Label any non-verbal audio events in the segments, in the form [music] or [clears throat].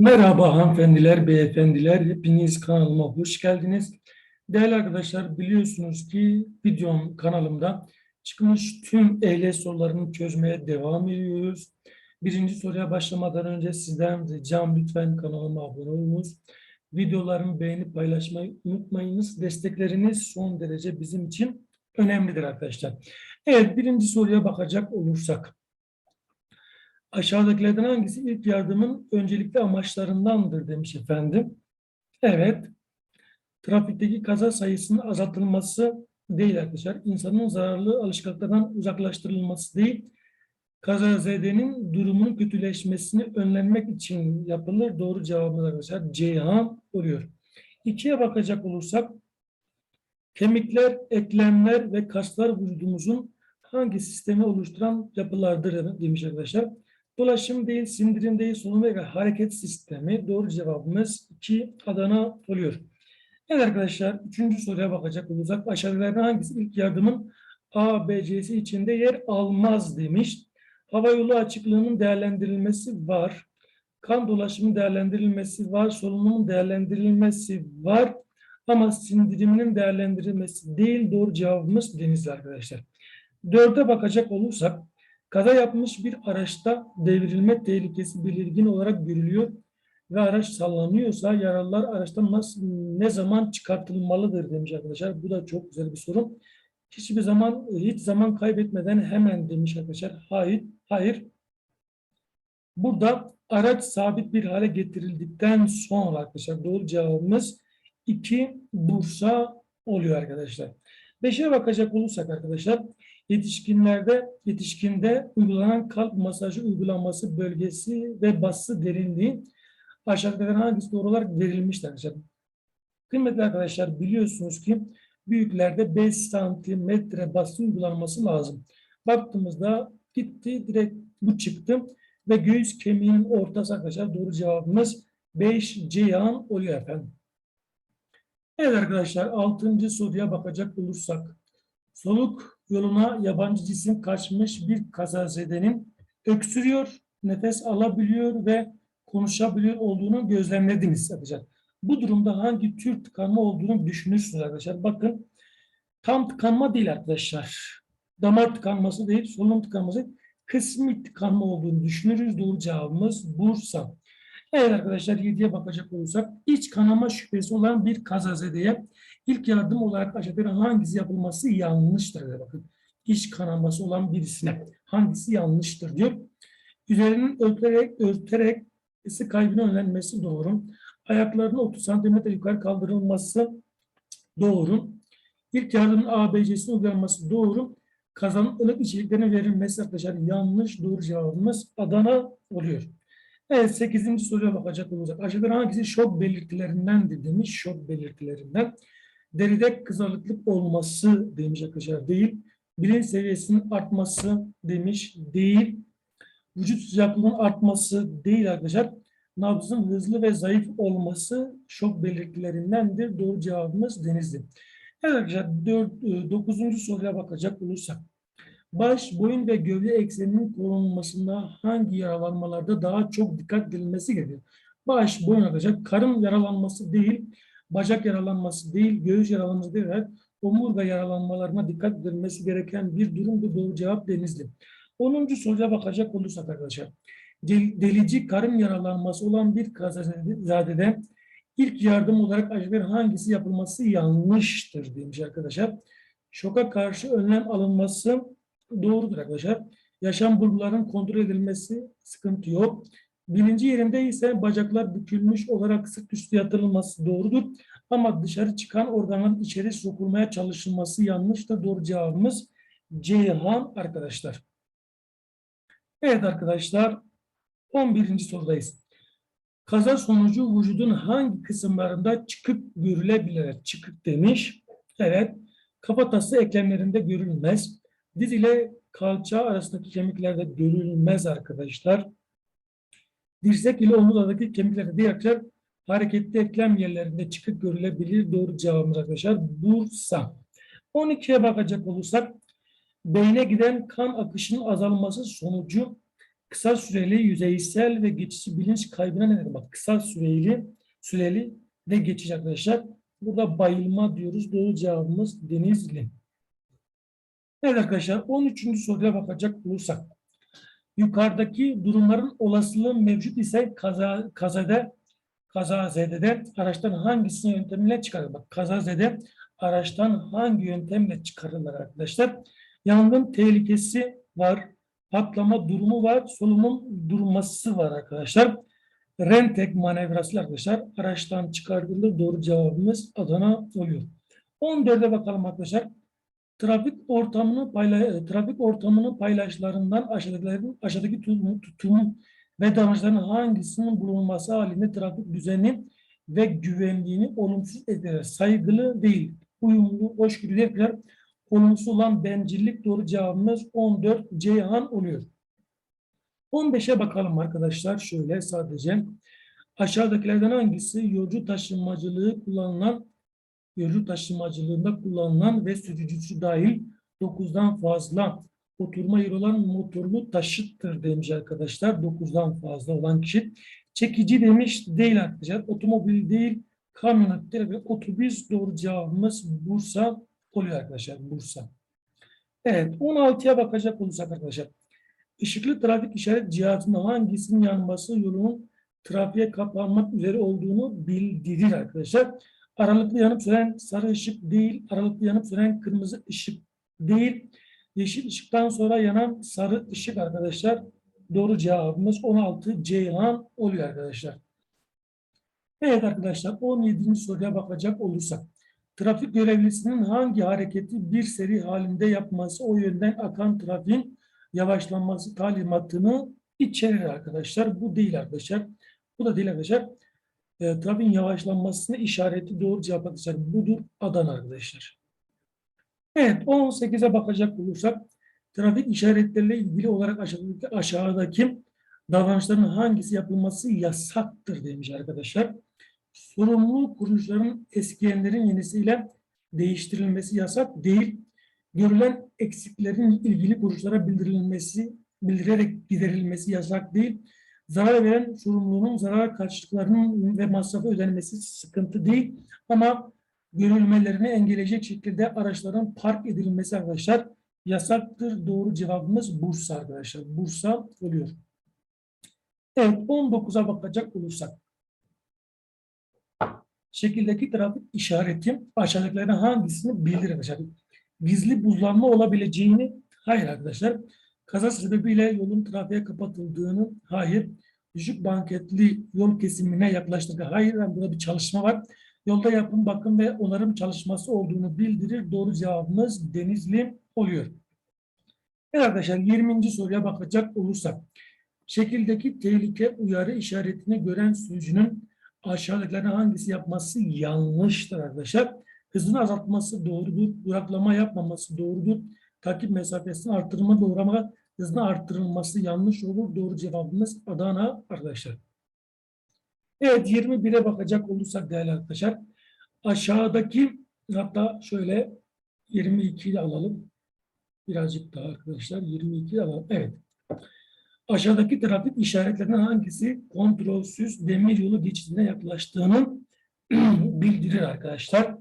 Merhaba hanımefendiler, beyefendiler. Hepiniz kanalıma hoş geldiniz. Değerli arkadaşlar biliyorsunuz ki videom kanalımda çıkmış tüm ehliyet sorularını çözmeye devam ediyoruz. Birinci soruya başlamadan önce sizden ricam lütfen kanalıma abone olunuz. Videolarımı beğenip paylaşmayı unutmayınız. Destekleriniz son derece bizim için önemlidir arkadaşlar. Evet birinci soruya bakacak olursak. Aşağıdakilerden hangisi ilk yardımın öncelikli amaçlarındandır demiş efendim. Evet. Trafikteki kaza sayısının azaltılması değil arkadaşlar. İnsanın zararlı alışkanlıklardan uzaklaştırılması değil. Kazazedenin durumunun kötüleşmesini önlenmek için yapılır. Doğru cevabımız arkadaşlar Ceyhan oluyor. İkiye bakacak olursak kemikler, eklemler ve kaslar vücudumuzun hangi sistemi oluşturan yapılardır demiş arkadaşlar. Dolaşım değil, sindirim değil, solunum ve hareket sistemi. Doğru cevabımız 2 Adana oluyor. Evet arkadaşlar, üçüncü soruya bakacak olursak aşağıdakilerden hangisi ilk yardımın A, B, C'si içinde yer almaz demiş. Hava yolu açıklığının değerlendirilmesi var. Kan dolaşımı değerlendirilmesi var. Solunumun değerlendirilmesi var. Ama sindiriminin değerlendirilmesi değil. Doğru cevabımız denizli arkadaşlar. Dörde bakacak olursak Kaza yapmış bir araçta devrilme tehlikesi belirgin olarak görülüyor ve araç sallanıyorsa yaralılar araçtan nasıl, ne zaman çıkartılmalıdır demiş arkadaşlar. Bu da çok güzel bir soru. Hiçbir zaman, hiç zaman kaybetmeden hemen demiş arkadaşlar. Hayır, hayır. Burada araç sabit bir hale getirildikten sonra arkadaşlar doğru cevabımız 2 Bursa oluyor arkadaşlar. Beşe bakacak olursak arkadaşlar Yetişkinlerde, yetişkinde uygulanan kalp masajı uygulaması bölgesi ve bası derinliği aşağıdakilerden hangisi doğru olarak verilmiştir arkadaşlar. Kıymetli arkadaşlar biliyorsunuz ki büyüklerde 5 santimetre bası uygulanması lazım. Baktığımızda gitti direkt bu çıktı ve göğüs kemiğinin ortası arkadaşlar doğru cevabımız 5 Ceyhan oluyor efendim. Evet arkadaşlar 6. soruya bakacak olursak soluk yoluna yabancı cisim kaçmış bir kazazedenin öksürüyor, nefes alabiliyor ve konuşabiliyor olduğunu gözlemlediniz arkadaşlar. Bu durumda hangi tür tıkanma olduğunu düşünürsünüz arkadaşlar. Bakın tam tıkanma değil arkadaşlar. Damar tıkanması değil, solunum tıkanması kısmi tıkanma olduğunu düşünürüz. Doğru cevabımız Bursa. Evet arkadaşlar 7'ye bakacak olursak iç kanama şüphesi olan bir kazazedeye ilk yardım olarak aşağıda hangisi yapılması yanlıştır? Bakın iç kanaması olan birisine hangisi yanlıştır diyor. Üzerinin örterek, örterek ısı kaybının önlenmesi doğru. Ayaklarının 30 santimetre yukarı kaldırılması doğru. İlk yardımın ABC'sinin uygulanması doğru. Kazanın ılık içeriklerine verilmesi arkadaşlar yanlış. Doğru cevabımız Adana oluyor. Evet 8. soruya bakacak olacak. Aşağıda hangisi şok belirtilerindendir demiş. Şok belirtilerinden. Deride kızarıklık olması demiş arkadaşlar değil. Bilinç seviyesinin artması demiş değil. Vücut sıcaklığının artması değil arkadaşlar. Nabzın hızlı ve zayıf olması şok belirtilerindendir. Doğru cevabımız denizli. Evet arkadaşlar 9. soruya bakacak olursak. Baş, boyun ve gövde ekseninin korunmasında hangi yaralanmalarda daha çok dikkat edilmesi gerekiyor? Baş, boyun arkadaşlar karın yaralanması değil, bacak yaralanması değil, göğüs yaralanması değil, omurga yaralanmalarına dikkat edilmesi gereken bir durumdur. Doğru cevap denizli. 10. soruya bakacak olursak arkadaşlar. Delici karın yaralanması olan bir kazazadede ilk yardım olarak acaba hangisi yapılması yanlıştır demiş arkadaşlar. Şoka karşı önlem alınması doğrudur arkadaşlar. Yaşam bulgularının kontrol edilmesi sıkıntı yok. Birinci yerinde ise bacaklar bükülmüş olarak sırt üstü yatırılması doğrudur. Ama dışarı çıkan organların içeri sokulmaya çalışılması yanlıştır. Doğru cevabımız Ceyhan arkadaşlar. Evet arkadaşlar 11. sorudayız. Kaza sonucu vücudun hangi kısımlarında çıkık görülebilir? Çıkık demiş. Evet. Kafatası eklemlerinde görülmez. Diz ile kalça arasındaki kemiklerde görülmez arkadaşlar. Dirsek ile omurgadaki kemiklerde değil arkadaşlar hareketli eklem yerlerinde çıkık görülebilir. Doğru cevabımız arkadaşlar Bursa. 12'ye bakacak olursak beyne giden kan akışının azalması sonucu kısa süreli yüzeysel ve geçici bilinç kaybına ne demek? Bak kısa süreli, süreli ve geçici arkadaşlar. Burada bayılma diyoruz. Doğru cevabımız Denizli. Evet arkadaşlar 13. soruya bakacak olursak. Yukarıdaki durumların olasılığı mevcut ise kaza, kazada kazazedede araçtan hangisinin yöntemiyle çıkarılır? Bak kazazede araçtan hangi yöntemle çıkarılır arkadaşlar? Yangın tehlikesi var. Patlama durumu var. Solumun durması var arkadaşlar. Rentek manevrası arkadaşlar. Araçtan çıkartılır. Doğru cevabımız Adana oluyor. 14'e bakalım arkadaşlar. Trafik ortamını payla trafik ortamının paylaşlarından aşağıdaki tutum, tutum ve davranışların hangisinin bulunması halinde trafik düzeni ve güvenliğini olumsuz eder. Saygılı değil, uyumlu, hoşgörülü yapılar. Olumsuz olan bencillik doğru cevabımız 14 Ceyhan oluyor. 15'e bakalım arkadaşlar şöyle sadece. Aşağıdakilerden hangisi yolcu taşımacılığı kullanılan yolcu taşımacılığında kullanılan ve sürücüsü dahil 9'dan fazla oturma yeri olan motorlu taşıttır demiş arkadaşlar. 9'dan fazla olan kişi. Çekici demiş değil arkadaşlar. Otomobil değil, kamyonet ve Otobüs doğru cevabımız Bursa oluyor arkadaşlar. Bursa. Evet 16'ya bakacak olursak arkadaşlar. Işıklı trafik işaret cihazının hangisinin yanması yolunun trafiğe kapanmak üzere olduğunu bildirir arkadaşlar. Aralıklı yanıp sönen sarı ışık değil, aralıklı yanıp sönen kırmızı ışık değil. Yeşil ışıktan sonra yanan sarı ışık arkadaşlar. Doğru cevabımız 16 Ceyhan oluyor arkadaşlar. Evet arkadaşlar 17. soruya bakacak olursak. Trafik görevlisinin hangi hareketi bir seri halinde yapması o yönden akan trafiğin yavaşlanması talimatını içerir arkadaşlar. Bu değil arkadaşlar. Bu da değil arkadaşlar. E, trafiğin yavaşlanmasını işareti doğru cevap arkadaşlar. Budur Adana arkadaşlar. Evet 18'e bakacak olursak trafik işaretleriyle ilgili olarak aşağıdaki, aşağıdaki davranışların hangisi yapılması yasaktır demiş arkadaşlar. Sorumlu kuruluşların eskiyenlerin yenisiyle değiştirilmesi yasak değil. Görülen eksiklerin ilgili kuruluşlara bildirilmesi, bildirerek giderilmesi yasak değil. Zarar veren sorumluluğun zarar karşılıklarının ve masrafı ödenmesi sıkıntı değil. Ama görülmelerini engelleyecek şekilde araçların park edilmesi arkadaşlar yasaktır. Doğru cevabımız Bursa arkadaşlar. Bursa oluyor. Evet 19'a bakacak olursak. Şekildeki trafik işareti aşağıdakilerden hangisini bildirir arkadaşlar? Gizli buzlanma olabileceğini hayır arkadaşlar. Kaza sebebiyle yolun trafiğe kapatıldığını hayır. Düşük banketli yol kesimine yaklaştık. Hayır, yani burada bir çalışma var. Yolda yapım, bakım ve onarım çalışması olduğunu bildirir. Doğru cevabımız Denizli oluyor. Evet arkadaşlar 20. soruya bakacak olursak. Şekildeki tehlike uyarı işaretini gören sürücünün aşağıdakilerden hangisi yapması yanlıştır arkadaşlar. Hızını azaltması doğrudur. Duraklama yapmaması doğrudur. Takip mesafesini artırma doğru ama hızını arttırılması yanlış olur. Doğru cevabımız Adana arkadaşlar. Evet 21'e bakacak olursak değerli arkadaşlar. Aşağıdaki hatta şöyle 22'yi alalım. Birazcık daha arkadaşlar 22'yi alalım. Evet. Aşağıdaki trafik işaretlerinden hangisi kontrolsüz demir yolu geçidine yaklaştığını [clears throat] bildirir arkadaşlar.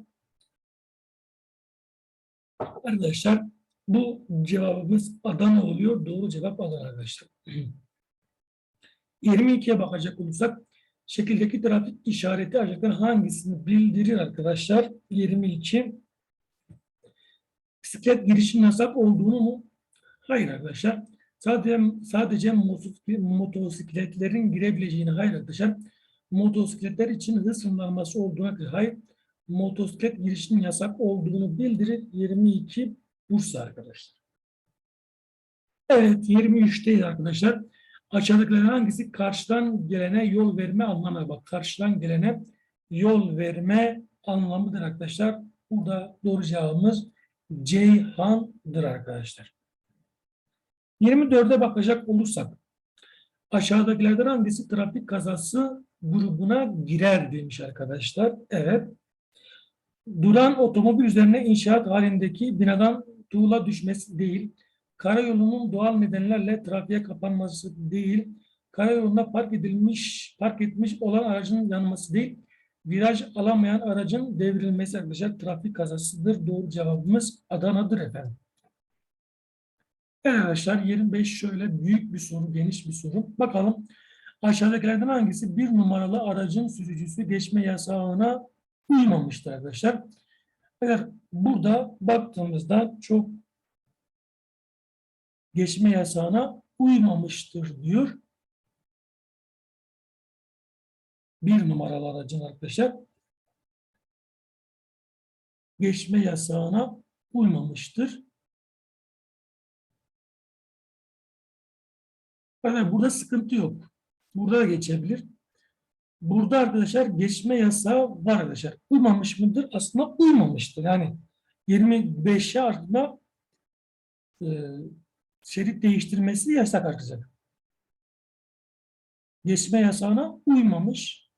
Arkadaşlar bu cevabımız Adana oluyor. Doğru cevap Adana arkadaşlar. 22'ye bakacak olursak şekildeki trafik işareti aşağıdan hangisini bildirir arkadaşlar? 22 bisiklet girişinin yasak olduğunu mu? Hayır arkadaşlar. Sadece sadece motosikletlerin girebileceğini hayır arkadaşlar. Motosikletler için hız sınırlaması olduğuna hayır. Motosiklet girişinin yasak olduğunu bildirir. 22 Bursa arkadaşlar. Evet 23'teyiz arkadaşlar. Aşağıdakilerden hangisi karşıdan gelene yol verme anlamına bak. Karşıdan gelene yol verme anlamıdır arkadaşlar. Burada doğru cevabımız Ceyhan'dır arkadaşlar. 24'e bakacak olursak aşağıdakilerden hangisi trafik kazası grubuna girer demiş arkadaşlar. Evet. Duran otomobil üzerine inşaat halindeki binadan tuğla düşmesi değil. karayolunun doğal nedenlerle trafiğe kapanması değil, karayolunda park edilmiş, park etmiş olan aracın yanması değil, viraj alamayan aracın devrilmesi arkadaşlar trafik kazasıdır. Doğru cevabımız Adana'dır efendim. Evet arkadaşlar 25 şöyle büyük bir soru, geniş bir soru. Bakalım aşağıdakilerden hangisi bir numaralı aracın sürücüsü geçme yasağına uymamıştır arkadaşlar. Eğer burada baktığımızda çok geçme yasağına uymamıştır diyor. Bir numaralı aracın arkadaşlar geçme yasağına uymamıştır. Evet, burada sıkıntı yok. Burada da geçebilir. Burada arkadaşlar geçme yasağı var arkadaşlar. Uymamış mıdır? Aslında uymamıştır. Yani 25'e ardına e, şerit değiştirmesi yasak arkadaşlar. Geçme yasağına uymamış.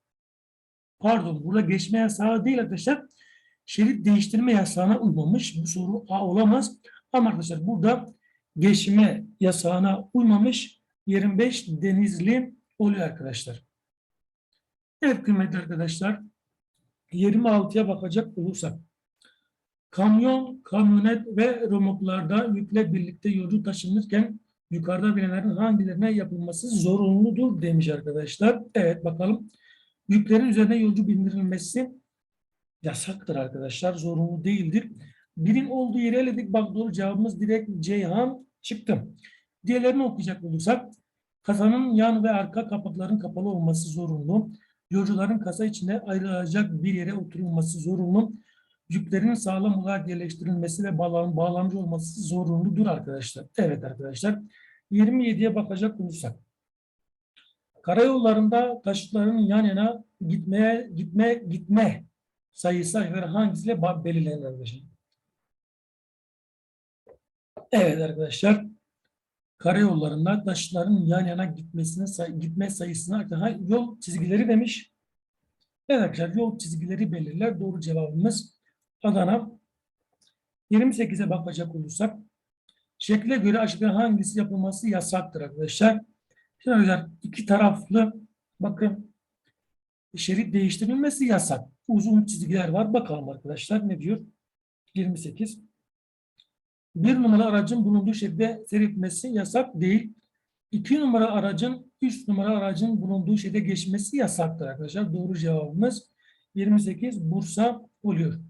Pardon burada geçme yasağı değil arkadaşlar. Şerit değiştirme yasağına uymamış. Bu soru A olamaz. Ama arkadaşlar burada geçme yasağına uymamış 25 Denizli oluyor arkadaşlar. Evet kıymetli arkadaşlar 26'ya bakacak olursak kamyon, kamyonet ve romoklarda yükle birlikte yolcu taşınırken yukarıda bilinenlerin hangilerine yapılması zorunludur demiş arkadaşlar. Evet bakalım. Yüklerin üzerine yolcu bindirilmesi yasaktır arkadaşlar. Zorunlu değildir. Birin olduğu yeri eledik. Bak doğru cevabımız direkt Ceyhan çıktı. Diğerlerini okuyacak olursak kasanın yan ve arka kapakların kapalı olması zorunlu. Yolcuların kasa içinde ayrılacak bir yere oturulması zorunlu. Yüklerin sağlam olarak yerleştirilmesi ve bağlam bağlamcı olması zorunludur arkadaşlar. Evet arkadaşlar. 27'ye bakacak olursak. Karayollarında taşıtların yan yana gitmeye gitme gitme sayısı hangisiyle belirlenir arkadaşlar? Evet arkadaşlar. Karayollarında taşıtların yan yana gitmesine gitme sayısına yol çizgileri demiş. Evet arkadaşlar yol çizgileri belirler. Doğru cevabımız Adana. 28'e bakacak olursak şekle göre aşağıda hangisi yapılması yasaktır arkadaşlar. Şimdi arkadaşlar iki taraflı bakın şerit değiştirilmesi yasak. Uzun çizgiler var. Bakalım arkadaşlar ne diyor? 28. Bir numaralı aracın bulunduğu şekilde seyretmesi yasak değil. İki numaralı aracın üç numaralı aracın bulunduğu şeyde geçmesi yasaktır arkadaşlar. Doğru cevabımız 28 Bursa oluyor.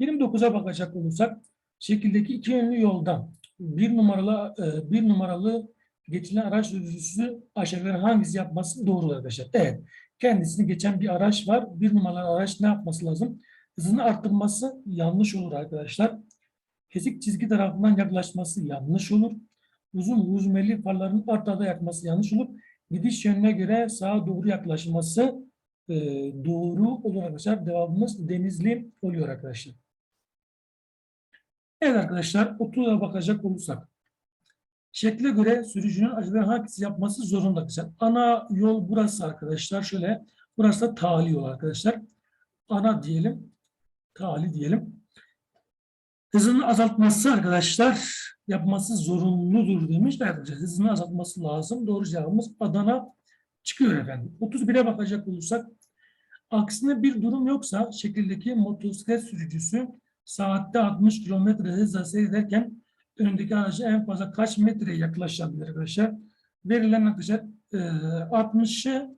29'a bakacak olursak şekildeki iki yönlü yolda bir numaralı e, bir numaralı geçilen araç sürücüsü aşağıdan hangisi yapması doğru arkadaşlar. Evet. Kendisini geçen bir araç var. Bir numaralı araç ne yapması lazım? Hızını arttırması yanlış olur arkadaşlar. Kesik çizgi tarafından yaklaşması yanlış olur. Uzun huzmeli farların ortada yakması yanlış olur. Gidiş yönüne göre sağa doğru yaklaşması e, doğru olur arkadaşlar. Devamımız denizli oluyor arkadaşlar. Evet arkadaşlar 30'a bakacak olursak. Şekle göre sürücünün aşağıdan hangisi yapması zorunda. Ana yol burası arkadaşlar. Şöyle burası da tali yol arkadaşlar. Ana diyelim. Tali diyelim. Hızını azaltması arkadaşlar yapması zorunludur demiş. Hızını azaltması lazım. Doğru cevabımız Adana çıkıyor efendim. 31'e bakacak olursak aksine bir durum yoksa şekildeki motosiklet sürücüsü saatte 60 kilometre hızla seyrederken önündeki aracı en fazla kaç metreye yaklaşabilir arkadaşlar? Verilen arkadaşlar 60'ı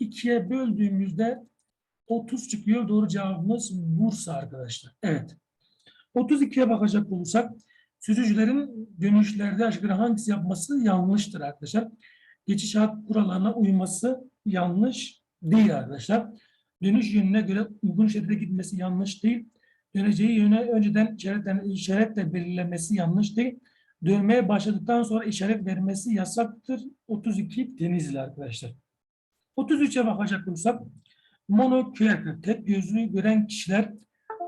2'ye böldüğümüzde 30 çıkıyor. Doğru cevabımız Bursa arkadaşlar. Evet. 32'ye bakacak olursak sürücülerin dönüşlerde aşağı hangisi yapması yanlıştır arkadaşlar. Geçiş hat kurallarına uyması yanlış değil arkadaşlar. Dönüş yönüne göre uygun şekilde gitmesi yanlış değil. Döneceği yöne önceden işaretle, işaretle belirlemesi yanlış değil. Dönmeye başladıktan sonra işaret vermesi yasaktır. 32 Denizli arkadaşlar. 33'e bakacak olursak monoküler tek gözlüğü gören kişiler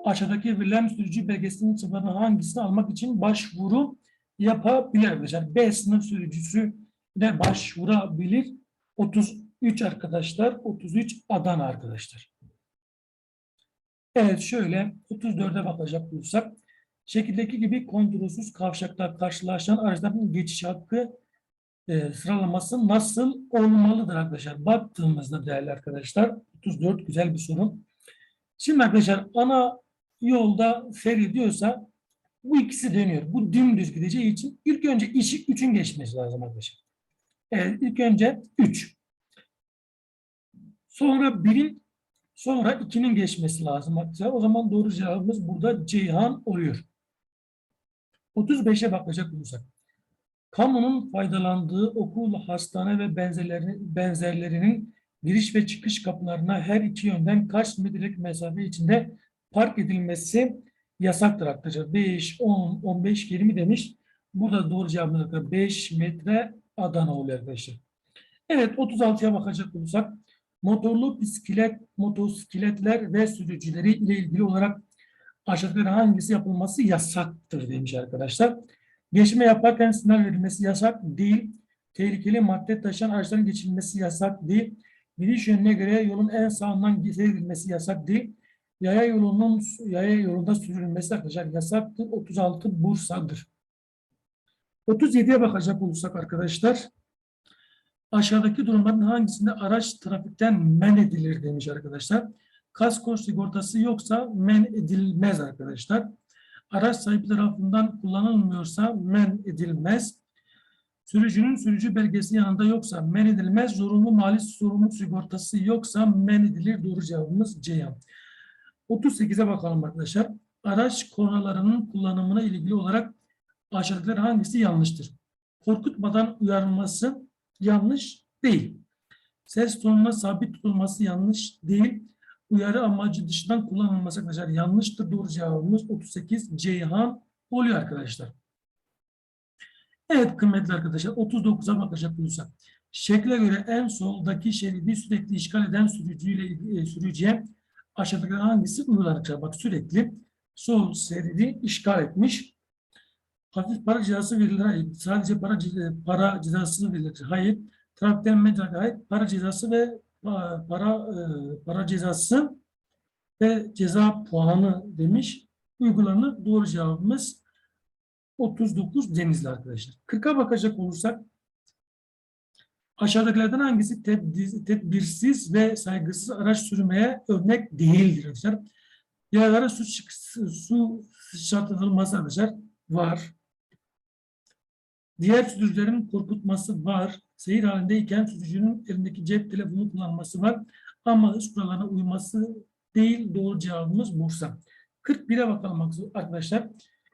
aşağıdaki verilen sürücü belgesinin sıfırını hangisini almak için başvuru yapabilir arkadaşlar. B sınıf sürücüsü de başvurabilir. 33 arkadaşlar. 33 Adana arkadaşlar. Evet şöyle 34'e bakacak olursak Şekildeki gibi kontrolsüz kavşakta karşılaşan araçların geçiş hakkı e, sıralaması nasıl olmalıdır arkadaşlar? Baktığımızda değerli arkadaşlar 34 güzel bir soru. Şimdi arkadaşlar ana yolda seyrediyorsa bu ikisi dönüyor. Bu dümdüz gideceği için ilk önce işi 3'ün geçmesi lazım arkadaşlar. Evet ilk önce 3. Sonra 1'in sonra 2'nin geçmesi lazım. O zaman doğru cevabımız burada Ceyhan oluyor. 35'e bakacak olursak. Kamunun faydalandığı okul, hastane ve benzerleri, benzerlerinin giriş ve çıkış kapılarına her iki yönden kaç metrelik mesafe içinde park edilmesi yasaktır arkadaşlar. 5, 10, 15, 20 demiş. Burada doğru cevabımız arkadaşlar 5 metre Adana oluyor arkadaşlar. Evet 36'ya bakacak olursak motorlu bisiklet, motosikletler ve sürücüleri ile ilgili olarak aşağıdakilerden hangisi yapılması yasaktır demiş arkadaşlar. Geçme yaparken sinyal verilmesi yasak değil. Tehlikeli madde taşıyan araçların geçilmesi yasak değil. Gidiş yönüne göre yolun en sağından seyredilmesi yasak değil. Yaya yolunun yaya yolunda sürülmesi arkadaşlar yasaktır. 36 Bursa'dır. 37'ye bakacak olursak arkadaşlar aşağıdaki durumların hangisinde araç trafikten men edilir demiş arkadaşlar. Kasko sigortası yoksa men edilmez arkadaşlar. Araç sahibi tarafından kullanılmıyorsa men edilmez. Sürücünün sürücü belgesi yanında yoksa men edilmez. Zorunlu mali sorumluluk sigortası yoksa men edilir. Doğru cevabımız Ceyhan. 38'e bakalım arkadaşlar. Araç kornalarının kullanımına ilgili olarak aşağıdakiler hangisi yanlıştır? Korkutmadan uyarılması yanlış değil. Ses tonuna sabit tutulması yanlış değil. Uyarı amacı dışından kullanılması arkadaşlar yanlıştır. Doğru cevabımız 38 Ceyhan oluyor arkadaşlar. Evet kıymetli arkadaşlar 39'a bakacak olursak. Şekle göre en soldaki şeridi sürekli işgal eden sürücüyle e, sürücüye aşağıdaki hangisi uygulanacak? Bak sürekli sol şeridi işgal etmiş. Hafif para cezası verilir. Hayır. Sadece para, ce- para cezası verilir. Hayır. Trafikten metraka hayır. Para cezası ve pa- para e, para cezası ve ceza puanı demiş. Uygulanır. Doğru cevabımız 39 Denizli arkadaşlar. 40'a bakacak olursak aşağıdakilerden hangisi tedbir- tedbirsiz ve saygısız araç sürmeye örnek değildir arkadaşlar? Yayalara su, su sıçratılması arkadaşlar var. Diğer sürücülerin korkutması var. Seyir halindeyken sürücünün elindeki cep telefonu kullanması var. Ama hız kurallarına uyması değil. Doğru cevabımız Bursa. 41'e bakalım arkadaşlar.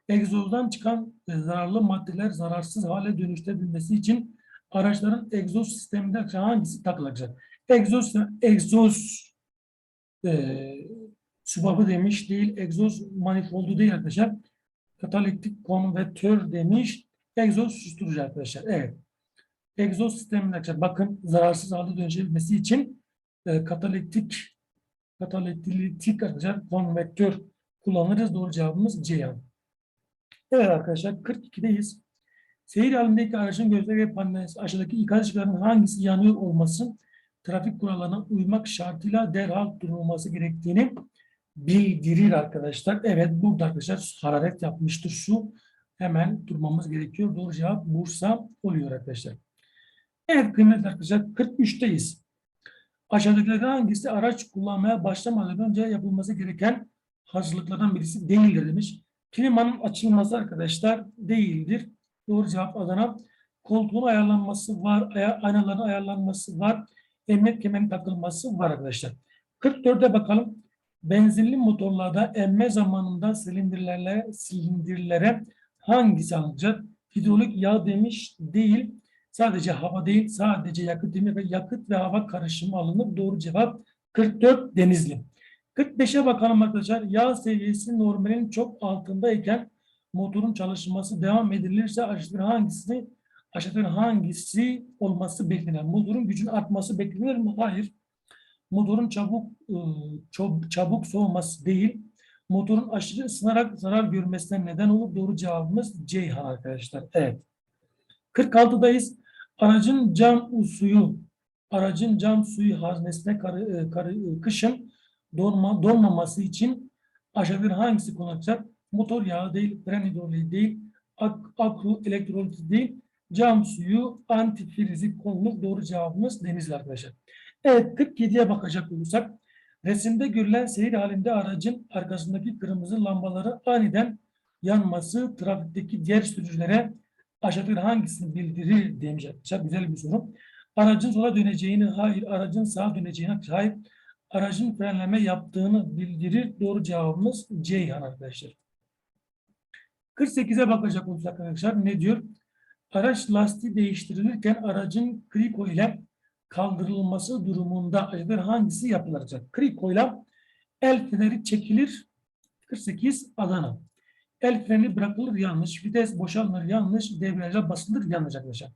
Egzozdan çıkan e, zararlı maddeler zararsız hale dönüştürülmesi için araçların egzoz sisteminde hangisi takılacak? Egzoz, egzoz e, subabı demiş değil. Egzoz manifoldu değil arkadaşlar. Katalitik konvertör demiş. Egzoz susturucu arkadaşlar. Evet. Egzoz sisteminde arkadaşlar bakın zararsız hale dönüşebilmesi için e, katalitik katalitik arkadaşlar konvektör kullanırız. Doğru cevabımız Ceyhan. Evet arkadaşlar 42'deyiz. Seyir halindeki aracın gösterge paneline aşağıdaki ikaz ışıklarının hangisi yanıyor olması trafik kurallarına uymak şartıyla derhal durulması gerektiğini bildirir arkadaşlar. Evet burada arkadaşlar hararet yapmıştır şu. Hemen durmamız gerekiyor. Doğru cevap Bursa oluyor arkadaşlar. Evet kıymetli arkadaşlar 43'teyiz. Aşağıdakilerden hangisi araç kullanmaya başlamadan önce yapılması gereken hazırlıklardan birisi değildir demiş. Klimanın açılması arkadaşlar değildir. Doğru cevap Adana. Koltuğun ayarlanması var, aynaların ayarlanması var, emniyet kemerinin takılması var arkadaşlar. 44'e bakalım. Benzinli motorlarda emme zamanında silindirlerle silindirlere hangisi alınacak? Hidrolik yağ demiş değil. Sadece hava değil, sadece yakıt değil ve yakıt ve hava karışımı alınır. Doğru cevap 44 Denizli. 45'e bakalım arkadaşlar. Yağ seviyesi normalin çok altındayken motorun çalışması devam edilirse aşağıdan hangisi aşağıdan hangisi olması beklenir? Motorun gücün artması beklenir mi? Hayır. Motorun çabuk ıı, çabuk soğuması değil. Motorun aşırı ısınarak zarar görmesine neden olur. Doğru cevabımız Ceyhan arkadaşlar. Evet. 46'dayız. Aracın cam suyu, aracın cam suyu haznesine karı, karı, kışın donma, donmaması için aşağıda hangisi kullanılacak? motor yağı değil, fren hidroliği değil, ak akü elektroliti değil, cam suyu, antifrizi konuluk doğru cevabımız denizli arkadaşlar. Evet 47'ye bakacak olursak resimde görülen seyir halinde aracın arkasındaki kırmızı lambaları aniden yanması trafikteki diğer sürücülere aşağıdaki hangisini bildirir demiş. Güzel bir soru. Aracın sola döneceğini hayır, aracın sağa döneceğini hayır, aracın frenleme yaptığını bildirir. Doğru cevabımız Ceyhan arkadaşlar. 48'e bakacak olursak arkadaşlar ne diyor? Araç lastiği değiştirilirken aracın kriko ile kaldırılması durumunda acaba hangisi yapılacak? Kriko ile el feneri çekilir. 48 Adana. El freni bırakılır yanlış. Vites boşalır yanlış. Debriyaja basılır yanlış arkadaşlar.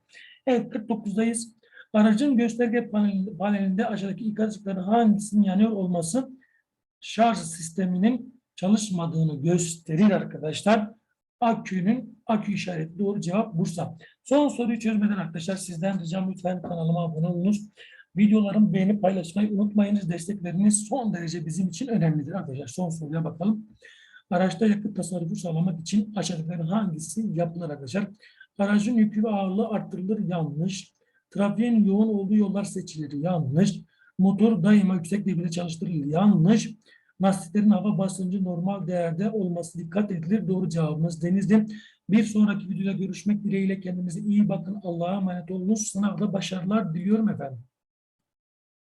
Evet 49'dayız. Aracın gösterge panel- panelinde aşağıdaki ikaz ışıkları hangisinin yanıyor olması şarj sisteminin çalışmadığını gösterir arkadaşlar. Akünün akü işareti doğru cevap Bursa. Son soruyu çözmeden arkadaşlar sizden ricam lütfen kanalıma abone olunuz. Videolarımı beğenip paylaşmayı unutmayınız. Destekleriniz son derece bizim için önemlidir arkadaşlar. Son soruya bakalım. Araçta yakıt tasarrufu sağlamak için aşağıdakilerin hangisi yapılır arkadaşlar? Aracın yükü ve ağırlığı arttırılır yanlış. Trafiğin yoğun olduğu yollar seçilir yanlış. Motor daima yüksek devirde çalıştırılır yanlış. Lastiklerin hava basıncı normal değerde olması dikkat edilir. Doğru cevabımız Denizli. Bir sonraki videoda görüşmek dileğiyle kendinize iyi bakın. Allah'a emanet olunuz. Sınavda başarılar diliyorum efendim.